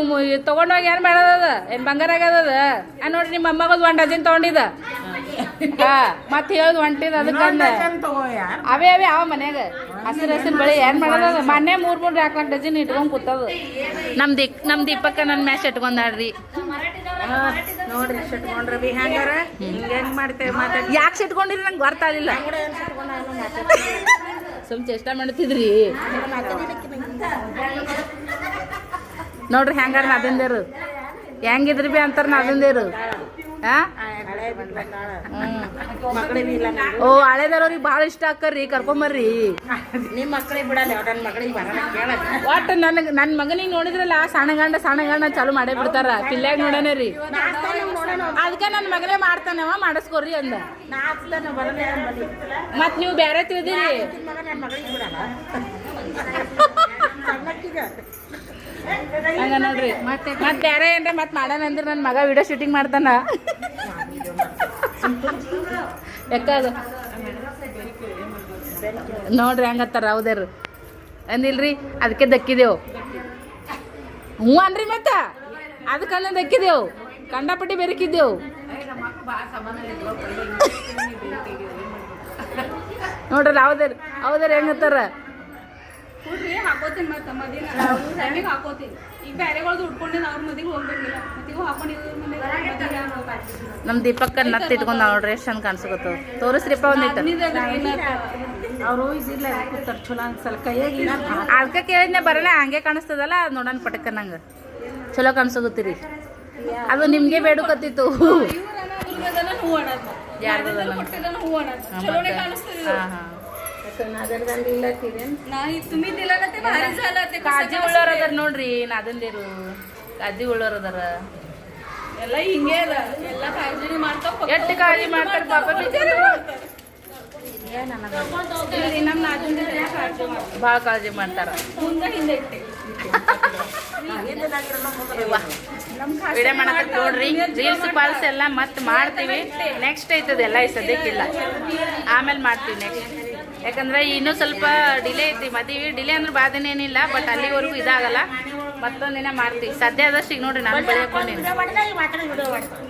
ತಗೊಂಡೋಗಿ ಏನ್ ಮಾಡೋದದ ಏನ್ ಬಂಗಾರ ಆಗದದ ನೋಡ್ರಿ ನಿಮ್ಮ ಅಮ್ಮಗದ್ ಒಂದ್ ಡಜನ್ ತಗೊಂಡಿದ ಮತ್ ಹೇಳದ್ ಹೊಂಟಿದ ಅದಕ್ಕಂದ. ಅವೇ ಅವೇ ಅವ ಮನ್ಯಾಗ. ಹಸಿರು ಹಸಿರು ಬಳಿ ಏನ್ ಮಾಡೋದದ ಮೊನ್ನೆ ಮೂರ್ ಮೂರ್ ನಾಲ್ಕು ಡಜನ್ ಇಟ್ಕೊಂಡ್ ಕೂತದ. ನಮ್ ದಿಕ್ ನಮ್ ದೀಪಕ್ಕ ನನ್ ಮ್ಯಾಚ್ ಇಟ್ಕೊಂಡಾಡ್ರಿ ನೋಡ್ರಿ ಇಟ್ಕೊಂಡ್ರ ಬಿ ಹೆಂಗಾರ ಹಿಂಗ ಹೆಂಗ್ ಮಾಡ್ತೇವೆ ಮಾತಾಡಿ ಯಾಕೆ ಸಿಟ್ಕೊಂಡಿರಿ ನಂಗೆ ಗೊತ್ತಾಗಲಿಲ್ಲ ಸುಮ್ ಚೇಷ್ಟ ಮಾಡ್ತಿದ್ರಿ. ನೋಡ್ರಿ ಹೆಂಗಾರ ನಾದಿಂದೇರು. ಹೆಂಗಿದ್ರಿ ಬಿ ಅಂತಾರ ನಾದಿಂದೇರು. ಓ ಹಳೆದವ್ರಿಗೆ ಭಾಳ ಇಷ್ಟ ಆಕ್ಕರ್ರಿ ಕರ್ಕೊಂಬರ್ರಿ. ನಿಮ್ಮ ಮಕ್ಕಳಿಗೆ ಬಿಡಲ್ಲ ನನ್ನ ಮಗಳಿಗೆ ಬರಲ್ಲ ಒಟ್ಟು ನನಗೆ ನನ್ನ ಮಗನಿಗೆ ನೋಡಿದ್ರಲ್ಲ ಸಣ್ಣ ಗಂಡ ಸಣ್ಣ ಗಂಡ ಚಾಲು ಮಾಡೇ ಬಿಡ್ತಾರ. ಪಿಲ್ಯಾಗ ನೋಡೋಣ ರೀ. ಅದಕ್ಕೆ ನನ್ನ ಮಗನೇ ಮಾಡ್ತಾನವ ಮಾಡಿಸ್ಕೊರಿ ಅಂದ. ಮತ್ ನೀವು ಬೇರೆ ತಿಳಿದಿರಿ. [LAUGHS] ಹಂಗ ನೋಡ್ರಿ ಮತ್ತೆ ಮತ್ತೆ ಬೇರೆ ಏನ್ರ ಮತ್ ಮಾಡೋಣ ಅಂದ್ರೆ ನನ್ನ ಮಗ ವಿಡಿಯೋ ಶೂಟಿಂಗ್ ಮಾಡ್ತಾನ. ಯಾಕ ಅದು? ನೋಡ್ರಿ ಹಂಗತ್ತಾರ ಹೌದೇರು ಅಂದಿಲ್ರಿ ಅದಕ್ಕೆ ದಕ್ಕಿದೆವು. ಹ್ಞೂ ಅನ್ರಿ ಮತ್ತ? ಅದಕ್ಕಲ್ಲ ದಕ್ಕಿದೆವು. ಕಂಡಪಟ್ಟಿ ಬೆರಕಿದ್ದೆವು. ನೋಡ್ರಿ ಹೌದೇರು ಹೌದೇರು ಹೆಂಗತ್ತಾರ? ಹುಡ್ರಿ ಹಾಕೋತೀನಿ ಮತ್ತೆ ಮದಿನ. ಟೈಮಿಗೆ ಹಾಕೋತೀನಿ. ಈಗ ಬ್ಯಾರೆಗಳ್ದು ಉಟ್ಕೊಂಡಿದ್ದು ಅವ್ರ ಮದಿಗೆ ಹೋಗ್ಬೇಕಿಲ್ಲ. ಮತ್ತಿಗೂ ಹಾಕೊಂಡಿದ್ದು ಮನೆಗೆ ನಮ್ ದೀಪಕ್ಕ ನತ್ ಇಟ್ಕೊಂಡ್ ನೋಡ್ರಿ ಎಷ್ಟು ಚಂದ ಕಾಣಿಸ್ಕೊತಾವ ತೋರಿಸ್ರಿಪ್ಪ ಒಂದಿಟ್ಟು ಅವರು ಇದಿಲ್ಲ ಕೂತಾರ ಚಲೋ ಅನ್ಸಲ್ಲ ಕೈಯಾಗಿ ಅದಕ್ಕೆ ಕೇಳಿದ್ನೆ ಬರಲ್ಲ ಹಂಗೆ ಕಾಣಿಸ್ತದಲ್ಲ ಅದು ನೋಡೋಣ ಪಟಕ ನಂಗೆ ಚಲೋ ಕಾಣಿಸ್ಕೊತೀರಿ. ಅದು ನಿಮ್ಗೆ ಬೇಡಕತ್ತಿತ್ತು. ಹೂ ಹಾಂ ಹೂ. ಆಡೋದು ಚಲೋನೆ ಕಾಣಿಸ್ತದೆ ಇದು. ಹಾಂ ಹಾಂ ನಾ ಇದು तुम्ही दिला ना ते भारी झालं ते ಕಾಜಿ ಉಳ್ಳೋರ್ ಅದಾರ ನೋಡ್ರಿ ನಾದಂದೇರು ಕಾಜಿ ಉಳ್ಳೋರ್ ಅದಾರ ಎಲ್ಲ ಹಿಂಗೆ ಅದ ಎಲ್ಲ ಕಾಳಜಿನಿ ಮಾಡ್ತಾವ ಎಷ್ಟು ಕಾಳಜಿ ಮಾಡ್ತಾರ ಪಾಪ ಬಿಚಾರಿ ನಮ್ಮ ನಾದಿಂದ ಕಾಳಜಿ ಮಾಡ್ತಾವ ಭಾಳ ಕಾಳಜಿ ಮಾಡ್ತಾರ ಮುಂದೆ ಹಿಂದೆ ಇಟ್ಟೆ ವಿಡಿಯೋ ಮಾಡಕತ್ತಿ ನೋಡ್ರಿ ರೀಲ್ಸ್ ಪಾಲ್ಸ್ ಎಲ್ಲ ಮತ್ತೆ ಮಾಡ್ತೀವಿ ನೆಕ್ಸ್ಟ್ ಐತದ ಎಲ್ಲ ಈ ಸದ್ಯಕ್ಕಿಲ್ಲ ಆಮೇಲೆ ಮಾಡ್ತೀವಿ ನೆಕ್ಸ್ಟ್ ಯಾಕಂದ್ರೆ ಇನ್ನೂ ಸ್ವಲ್ಪ ಡಿಲೇ ಐತಿ ಮದುವೆ ಡಿಲೇ ಅಂದ್ರೆ ಬಾಧನೆ ಏನಿಲ್ಲ ಬಟ್ ಅಲ್ಲಿವರೆಗೂ ಇದಾಗಲ್ಲ. ಮತ್ತೊಂದಿನ ಮಾಡ್ತೀವಿ. ಸದ್ಯ ಆದಷ್ಟು ಈಗ ನೋಡ್ರಿ ನಾನು ಬಳಿ ಹಾಕೊಂಡಿನಿ.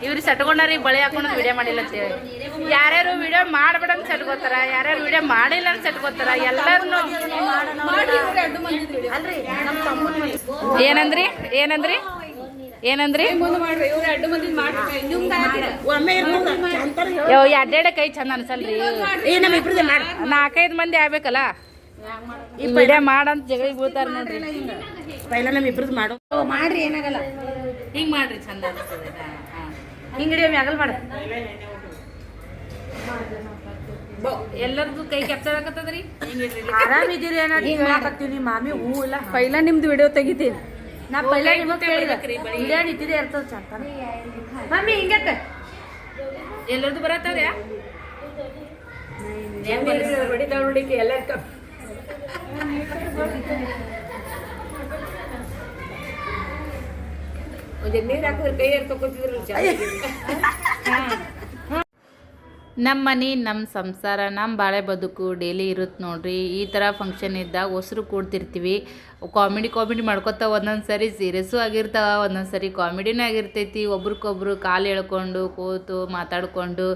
ಇವ್ರಿಗೆ ಸಟ್ಕೊಂಡಾರಿ ಬಳಿ ಹಾಕೊಂಡು ವಿಡಿಯೋ ಮಾಡಿಲ್ಲ ಅಂತೇಳಿ ಯಾರ್ಯಾರು ವಿಡಿಯೋ ಮಾಡ್ಬೇಡ ಅಂತ ಸಟ್ಕೋತಾರ ಯಾರ್ಯಾರು ವಿಡಿಯೋ ಮಾಡಿಲ್ಲ ಅಂತ ಸಟ್ಕೋತಾರ ಎಲ್ಲರನ್ನು ಏನಂದ್ರಿ ಏನಂದ್ರಿ? ಏನಂದ್ರಿ? ಎರಡೆರಡು ಕೈ ಚಂದ ಅನ್ಸಲ್ರಿ. ಮಾಡಿ. ನಾಲ್ಕೈದು ಮಂದಿ ಆಗ್ಬೇಕಲ್ಲ? ಈ ವಿಡಿಯೋ ಮಾಡಂತ ಜಗಳ ಬೀಳ್ತಾರ ನೋಡ್ರಿ. ಪೈಲ ಮಾಡು. ಮಾಡ್ರಿ ಏನಾಗಲ್ಲ. ಹಿಂಗ್ ಮಾಡ್ರಿ ಚಂದ ಅನ್ಸ್ತದೆ. ಹಿಂಗ್ ಹಿಡಿಯೋ ಮ್ಯಾಗಲ್ ಮಾಡ. ಎಲ್ಲರದು ಕೈ ಕೆಪ್ಚರ್ ಆಗತ್ತದ್ರಿ ಏನಾದ್ರು ಹಾಕತ್ತೀವಿ ಮಾಮಿ ಹೂ ಇಲ್ಲ. ಪೈಲ ನಿಮ್ದು ವಿಡಿಯೋ ತೆಗಿತೀನಿ. ನಾ ಪೈಲ ನಿಮಗೆ ಮತ್ತೆ ಕೇಳಿದೆ. ಬಿಡ್ಬೇಕ್ರಿ ಬಳಿ. ಇದೇ ನಿಂತಿದೆ ಇರ್ತದ ಚಂದ ಮಮ್ಮಿ ಹಿಂಗ್ಯಾಕ? ಎಲ್ಲರದು ಬರತ್ತವ್ರ್ಯಾ? ನಮ್ಮ ಮನೆ, ನಮ್ಮ ಸಂಸಾರ, ನಮ್ಮ ಬಾಳೆ ಬದುಕು ಡೈಲಿ ಇರುತ್ತೆ ನೋಡ್ರಿ. ಈ ಥರ ಫಂಕ್ಷನ್ ಇದ್ದಾಗ ಹೊಸರು ಕೂಡ್ತಿರ್ತೀವಿ. ಕಾಮಿಡಿ ಕಾಮಿಡಿ ಮಾಡ್ಕೊತ ಒಂದೊಂದು ಸರಿ ಸೀರಿಯಸ್ಸು ಆಗಿರ್ತಾವ, ಒಂದೊಂದು ಸರಿ ಕಾಮಿಡಿನೂ ಆಗಿರ್ತೈತಿ. ಒಬ್ರಿಗೊಬ್ರು ಕಾಲು ಎಳ್ಕೊಂಡು, ಕೂತು ಮಾತಾಡಿಕೊಂಡು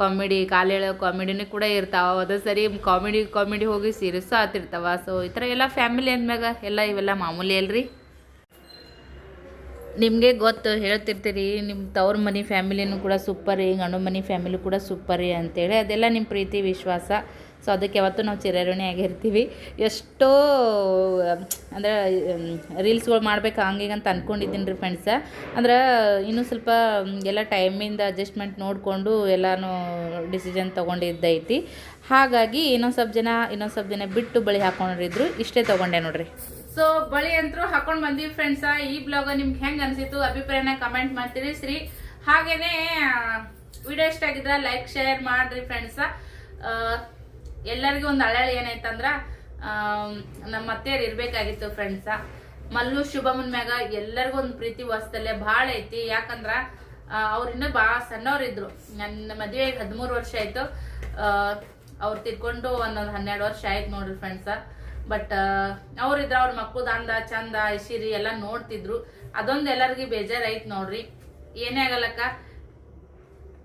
ಕಾಮಿಡಿ ಕಾಲು ಎಳೋ ಕಾಮಿಡಿನೂ ಕೂಡ ಇರ್ತಾವ. ಒಂದೊಂದು ಸರಿ ಕಾಮಿಡಿ ಕಾಮಿಡಿ ಹೋಗಿ ಸೀರಿಯಸ್ಸು ಆತಿರ್ತಾವ. ಸೊ ಈ ಥರ ಎಲ್ಲ ಫ್ಯಾಮಿಲಿ ಅಂದಮ್ಯಾಗ ಎಲ್ಲ ಇವೆಲ್ಲ ಮಾಮೂಲಿ ಅಲ್ರಿ? ನಿಮಗೆ ಗೊತ್ತು, ಹೇಳ್ತಿರ್ತೀರಿ ನಿಮ್ಮ ತವ್ರ ಮನೆ ಫ್ಯಾಮಿಲಿನೂ ಕೂಡ ಸೂಪರ್ ಗಂಡು ಮನೆ ಫ್ಯಾಮಿಲಿ ಕೂಡ ಸೂಪರಿ ಅಂತೇಳಿ. ಅದೆಲ್ಲ ನಿಮ್ಮ ಪ್ರೀತಿ, ವಿಶ್ವಾಸ. ಸೊ ಅದಕ್ಕೆ ಯಾವತ್ತೂ ನಾವು ಚಿರಋಣಿ ಆಗಿರ್ತೀವಿ. ಎಷ್ಟೋ, ಅಂದ್ರೆ ರೀಲ್ಸ್ಗಳು ಮಾಡ್ಬೇಕು ಹಂಗೀಗ ಅಂತ ಅಂದ್ಕೊಂಡಿದ್ದೀನಿ ರೀ ಫ್ರೆಂಡ್ಸ ಅಂದ್ರೆ, ಇನ್ನೂ ಸ್ವಲ್ಪ ಎಲ್ಲ ಟೈಮಿಂದ ಅಡ್ಜಸ್ಟ್ಮೆಂಟ್ ನೋಡಿಕೊಂಡು ಎಲ್ಲನೂ ಡಿಸಿಷನ್ ತೊಗೊಂಡಿದ್ದೈತಿ. ಹಾಗಾಗಿ ಇನ್ನೊಂದು ಸ್ವಲ್ಪ ಜನ, ಇನ್ನೊಂದು ಸ್ವಲ್ಪ ಜನ ಬಿಟ್ಟು ಬಳಿ ಹಾಕೊಂಡಿದ್ರು ಇಷ್ಟೇ ತಗೊಂಡೆ ನೋಡ್ರಿ. ಸೊ ಬಳಿ ಅಂತೂ ಹಾಕೊಂಡು ಬಂದೀವಿ ಫ್ರೆಂಡ್ಸ ಈ ಬ್ಲಾಗ್ ನಿಮ್ಗೆ ಹೆಂಗೆ ಅನಿಸಿತು ಅಭಿಪ್ರಾಯನ ಕಮೆಂಟ್ ಮಾಡ್ತೀರಿ ಶ್ರೀ. ಹಾಗೇನೆ ವಿಡಿಯೋ ಇಷ್ಟ ಆಗಿದ್ರೆ ಲೈಕ್ ಶೇರ್ ಮಾಡ್ರಿ ಫ್ರೆಂಡ್ಸ ಎಲ್ಲರಿಗೂ ಒಂದು ಅಳಳಿ ಏನಾಯ್ತಂದ್ರ ನಮ್ಮ ಅತ್ತೆಯರು ಇರಬೇಕಾಗಿತ್ತು ಫ್ರೆಂಡ್ಸ ಮಲ್ಲು ಶುಭಮನ್ ಮ್ಯಾಗ ಎಲ್ಲರಿಗೂ ಒಂದು ಪ್ರೀತಿ ವಾಸ್ತಲ್ಯ ಭಾಳ ಐತಿ. ಯಾಕಂದ್ರ ಅವ್ರು ಇನ್ನೂ ಭಾಳ ಸಣ್ಣವ್ರಿದ್ರು ನನ್ನ ಮದುವೆ ಹದಿಮೂರು ವರ್ಷ ಆಯಿತು. ಅವ್ರು ತಿರ್ಕೊಂಡು ಒಂದೊಂದು ಹನ್ನೆರಡು ವರ್ಷ ಆಯ್ತು ನೋಡ್ರಿ ಫ್ರೆಂಡ್ಸ ಬಟ್ ಅವ್ರಿದ್ರ ಅವ್ರ ಮಕ್ಕಳು ಅಂದ ಚಂದ ಐಶಿರಿ ಎಲ್ಲ ನೋಡ್ತಿದ್ರು. ಅದೊಂದು ಎಲ್ಲರಿಗೂ ಬೇಜಾರಾಯ್ತು ನೋಡ್ರಿ. ಏನೇ ಆಗಲ್ಲಕ್ಕ.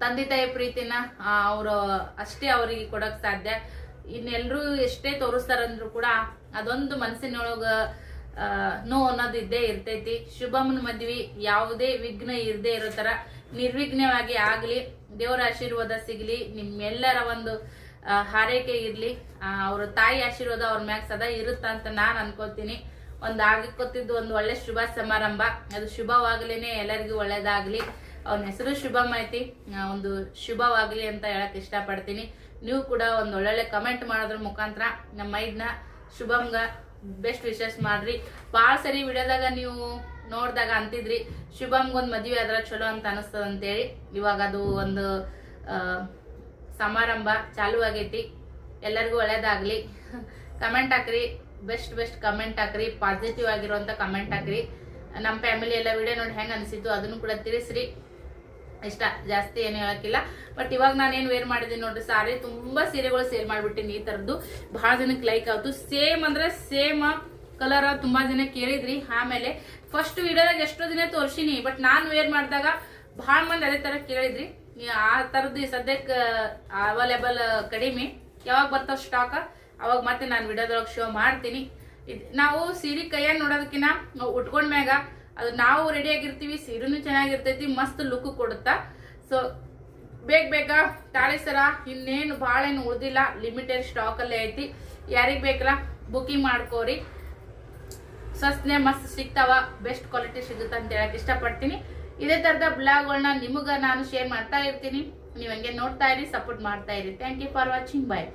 ತಂದೆ ತಾಯಿ ಪ್ರೀತಿನ ಅವರು, ಅಷ್ಟೇ ಅವರಿಗೆ ಕೊಡಕ್ ಸಾಧ್ಯ. ಇನ್ನೆಲ್ಲರೂ ಎಷ್ಟೇ ತೋರಿಸ್ತಾರಂದ್ರು ಕೂಡ ಅದೊಂದು ಮನಸ್ಸಿನೊಳಗ ನೋ ಅನ್ನೋದು ಇದ್ದೇ ಇರ್ತೈತಿ. ಶುಭಮನ ಮದ್ವಿ ಯಾವುದೇ ವಿಘ್ನ ಇರದೇ ಇರೋ ತರ ನಿರ್ವಿಘ್ನವಾಗಿ ಆಗ್ಲಿ, ದೇವರ ಆಶೀರ್ವಾದ ಸಿಗ್ಲಿ, ನಿಮ್ಮೆಲ್ಲರ ಒಂದು ಹಾರೈಕೆ ಇರ್ಲಿ. ಅವ್ರ ತಾಯಿ ಆಶೀರ್ವಾದ ಅವ್ರ ಮ್ಯಾಗ ಸದಾ ಇರುತ್ತ ಅಂತ ನಾನ್ ಅನ್ಕೋತೀನಿ ಒಂದ್ ಆಗಿಕೊತಿದ್ದು ಒಂದು ಒಳ್ಳೆ ಶುಭ ಸಮಾರಂಭ. ಅದು ಶುಭವಾಗ್ಲೇನೆ ಎಲ್ಲರಿಗೂ ಒಳ್ಳೇದಾಗ್ಲಿ. ಅವನ ಹೆಸರು ಶುಭಮ್ ಐತಿ ಒಂದು ಶುಭವಾಗ್ಲಿ ಅಂತ ಹೇಳಕ್ ಇಷ್ಟಪಡ್ತೀನಿ. ನೀವು ಕೂಡ ಒಂದ್ ಒಳ್ಳೊಳ್ಳೆ ಕಮೆಂಟ್ ಮಾಡೋದ್ರ ಮುಖಾಂತರ ನಮ್ಮ ಮೈಡ್ನ ಶುಭಂಗ ಬೆಸ್ಟ್ ವಿಶಸ್ ಮಾಡ್ರಿ. ಭಾಳ ಸರಿ ವಿಡಿಯೋದಾಗ ನೀವು ನೋಡಿದಾಗ ಅಂತಿದ್ರಿ. ಶುಭಮ್ಗೆ ಒಂದು ಮದುವೆ ಆದ್ರ ಚಲೋ ಅಂತ ಅನಿಸ್ತದ ಅಂತೇಳಿ ಇವಾಗ ಅದು ಒಂದು ಸಮಾರಂಭ ಚಾಲು ಆಗೈತಿ. ಎಲ್ಲರಿಗೂ ಒಳ್ಳೇದಾಗ್ಲಿ. ಕಮೆಂಟ್ ಹಾಕ್ರಿ. ಬೆಸ್ಟ್ ಬೆಸ್ಟ್ ಕಮೆಂಟ್ ಹಾಕ್ರಿ. ಪಾಸಿಟಿವ್ ಆಗಿರುವಂತ ಕಮೆಂಟ್ ಹಾಕ್ರಿ. ನಮ್ಮ ಫ್ಯಾಮಿಲಿ ಎಲ್ಲ ವಿಡಿಯೋ ನೋಡಿ ಹೆಂಗೆ ಅನಿಸಿತ್ತು ಅದನ್ನು ಕೂಡ ತಿಳಿಸ್ರಿ. ಇಷ್ಟ, ಜಾಸ್ತಿ ಏನು ಹೇಳಕ್ಕಿಲ್ಲ. ಬಟ್ ಇವಾಗ ನಾನೇನು ವೇರ್ ಮಾಡಿದ್ದೀನಿ ನೋಡ್ರಿ ಸಾರಿ ತುಂಬಾ ಸೀರೆಗಳು ಸೇಲ್ ಮಾಡ್ಬಿಟ್ಟಿನಿ ಈ ಥರದ್ದು ಬಹಳ ಜನಕ್ಕೆ ಲೈಕ್ ಆಯ್ತು. ಸೇಮ್ ಅಂದ್ರೆ ಸೇಮ್ ಕಲರ್ ತುಂಬಾ ಜನ ಕೇಳಿದ್ರಿ. ಆಮೇಲೆ ಫಸ್ಟ್ ವಿಡಿಯೋದಾಗ ಎಷ್ಟೋ ದಿನ ತೋರ್ಸಿನಿ ಬಟ್ ನಾನು ವೇರ್ ಮಾಡಿದಾಗ ಬಹಳ ಮಂದಿ ಅದೇ ತರ ಕೇಳಿದ್ರಿ. ಆ ತರದ್ದು ಸದ್ಯಕ್ಕೆ ಅವೈಲೇಬಲ್ ಕಡಿಮೆ. ಯಾವಾಗ ಬರ್ತಾವ ಸ್ಟಾಕ್ ಅವಾಗ ಮತ್ತೆ ನಾನು ವಿಡಿಯೋದೊಳಗೆ ಶೋ ಮಾಡ್ತೀನಿ. ನಾವು ಸೀರೆ ಕೈಯಾಗ ನೋಡೋದಕ್ಕಿಂತ ಉಟ್ಕೊಂಡ್ ಮ್ಯಾಗ ಅದು ನಾವು ರೆಡಿ ಆಗಿರ್ತೀವಿ, ಸೀರೆನೂ ಚೆನ್ನಾಗಿರ್ತೈತಿ, ಮಸ್ತ್ ಲುಕ್ ಕೊಡುತ್ತಾ. ಸೊ ಬೇಗ ಬೇಗ ತಾಳಿ ಸರ, ಇನ್ನೇನು ಭಾಳ ಏನು ಉಳ್ದಿಲ್ಲ ಲಿಮಿಟೆಡ್ ಸ್ಟಾಕ್ ಅಲ್ಲೇ ಐತಿ. ಯಾರಿಗೆ ಬೇಕಲ್ಲ ಬುಕಿಂಗ್ ಮಾಡ್ಕೋರಿ. ಸಸ್ನೆ ಮಸ್ತ್ ಸಿಗ್ತಾವ ಬೆಸ್ಟ್ ಕ್ವಾಲಿಟಿ ಸಿಗುತ್ತೆ ಅಂತ ಹೇಳಕ್ ಇಷ್ಟಪಡ್ತೀನಿ. ಇದೇ ತರದ ಬ್ಲಾಗ್ಗಳನ್ನ ನಿಮಗ ನಾನು ಶೇರ್ ಮಾಡ್ತಾ ಇರ್ತೀನಿ. ನೀವು ಹಂಗೆ ನೋಡ್ತಾ ಇರಿ ಸಪೋರ್ಟ್ ಮಾಡ್ತಾ ಇರಿ. Thank you for watching bye